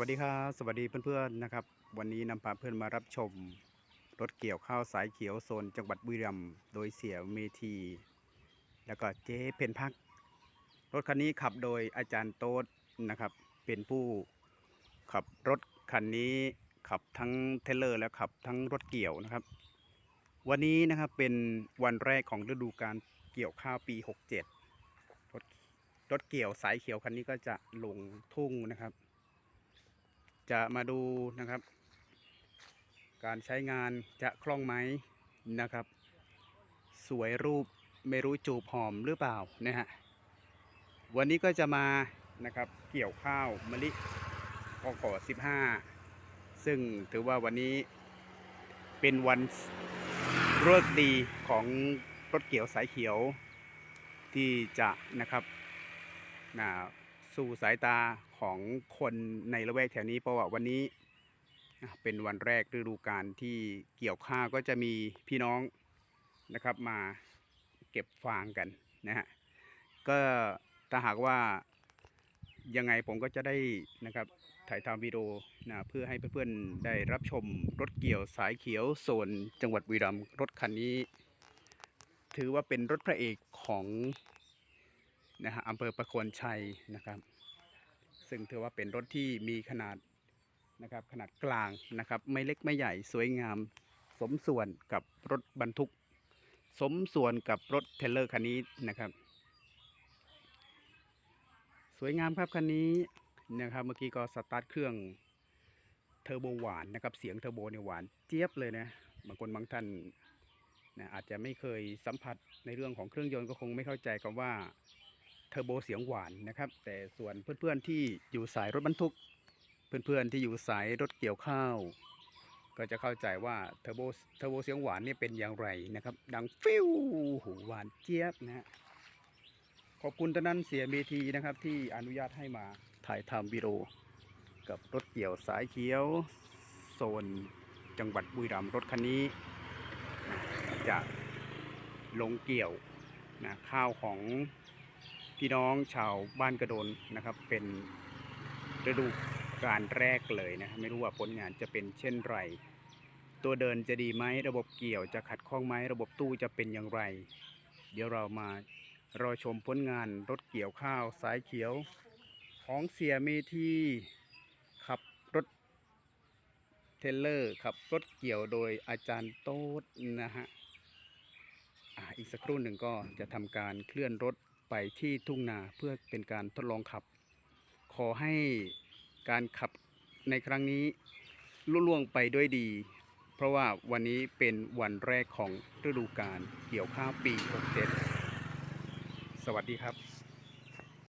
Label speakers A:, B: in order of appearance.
A: วัสดีครับสวัสดีเพื่อนๆนะครับ วันนี้นำพาเพื่อนมารับชม รถเกี่ยวข้าวสายเขียวโซนจังหวัดบุรีรัมย์โดยเสียเมทีแล้วก็เจ๊เพนพัก รถคันนี้ขับโดยอาจารย์โต๊ดนะครับ เป็นผู้ขับรถคันนี้ขับทั้งเทรลเลอร์และขับทั้งรถเกี่ยวนะครับ วันนี้นะครับเป็นวันแรกของฤดูการเกี่ยวข้าวปี 67 รถรถเกี่ยวสายเขียวคันนี้ก็จะลงทุ่งนะครับ จะมาดูนะครับ การใช้งานจะคล่องไหมนะครับ สวยรูปไม่รู้จูบหอมหรือเปล่านะฮะวันนี้ก็จะมานะครับเกี่ยวข้าวมะลิกก15 ซึ่งถือว่าวันนี้เป็นวันเลิกดีของรถเกี่ยวสายเขียวที่จะนะครับนะสู่สายตา ของคนในละแวกแถวนี้เพราะว่าวันนี้เป็นวันแรกฤดูกาลที่เกี่ยวข้าวก็จะมีพี่น้องนะครับมาเก็บฟางกันนะฮะก็ถ้าหากว่ายังไงผมก็จะได้นะครับถ่ายทำวิดีโอนะเพื่อให้เพื่อนๆได้รับชมรถเกี่ยวสายเขียวโซนจังหวัดบุรีรัมย์รถคันนี้ ถือว่าเป็นรถพระเอกของนะฮะอำเภอประโคนชัยนะครับ ซึ่งถือว่าเป็นรถที่มีขนาดนะครับขนาดกลางนะครับ ไม่เล็กไม่ใหญ่สวยงาม สมส่วนกับรถบรรทุก สมส่วนกับรถเทรลเลอร์คันนี้นะครับ สวยงามครับคันนี้นะครับเมื่อกี้ก็สตาร์ทเครื่องเทอร์โบหวานนะครับเสียงเทอร์โบเนี่ยหวานเจี๊ยบเลยนะบางคนบางท่านนะอาจจะไม่เคยสัมผัสในเรื่องของเครื่องยนต์ก็คงไม่เข้าใจคำว่า เทอร์โบเสียงหวานนะครับ แต่ส่วนเพื่อนๆที่อยู่สายรถบรรทุก เพื่อนๆที่อยู่สายรถเกี่ยวข้าว ก็จะเข้าใจว่าเทอร์โบเทอร์โบเสียงหวานนี่เป็นอย่างไรนะครับ ดังฟิวหูหวานเจี๊ยบนะฮะขอบคุณท่านนั้นเสียเมทีนะครับที่อนุญาตให้มาถ่ายทำวิดีโอกับรถเกี่ยวสายเขียวโซนจังหวัดบุรีรัมย์รถคันนี้ จะลงเกี่ยวนะข้าวของ พี่น้องชาวบ้านกระโดนนะครับ เป็นฤดูการแรกเลยนะไม่รู้ว่าผลงานจะเป็นเช่นไร ตัวเดินจะดีไหมระบบเกี่ยวจะขัดข้องไหมระบบตู้จะเป็นอย่างไร เดี๋ยวเรามารอชมผลงานรถเกี่ยวข้าวสายเขียว ของเสียเมทีขับรถเทเลอร์ขับรถเกี่ยวโดยอาจารย์โต๊ดนะฮะอีกสักครู่หนึ่งก็จะทำการเคลื่อนรถ ไปที่ทุ่งนาเพื่อเป็นการทดลองขับ ขอให้การขับในครั้งนี้ลุล่วงไปด้วยดี เพราะว่าวันนี้เป็นวันแรกของฤดูกาลเกี่ยวข้าวปี 67 สวัสดีครับ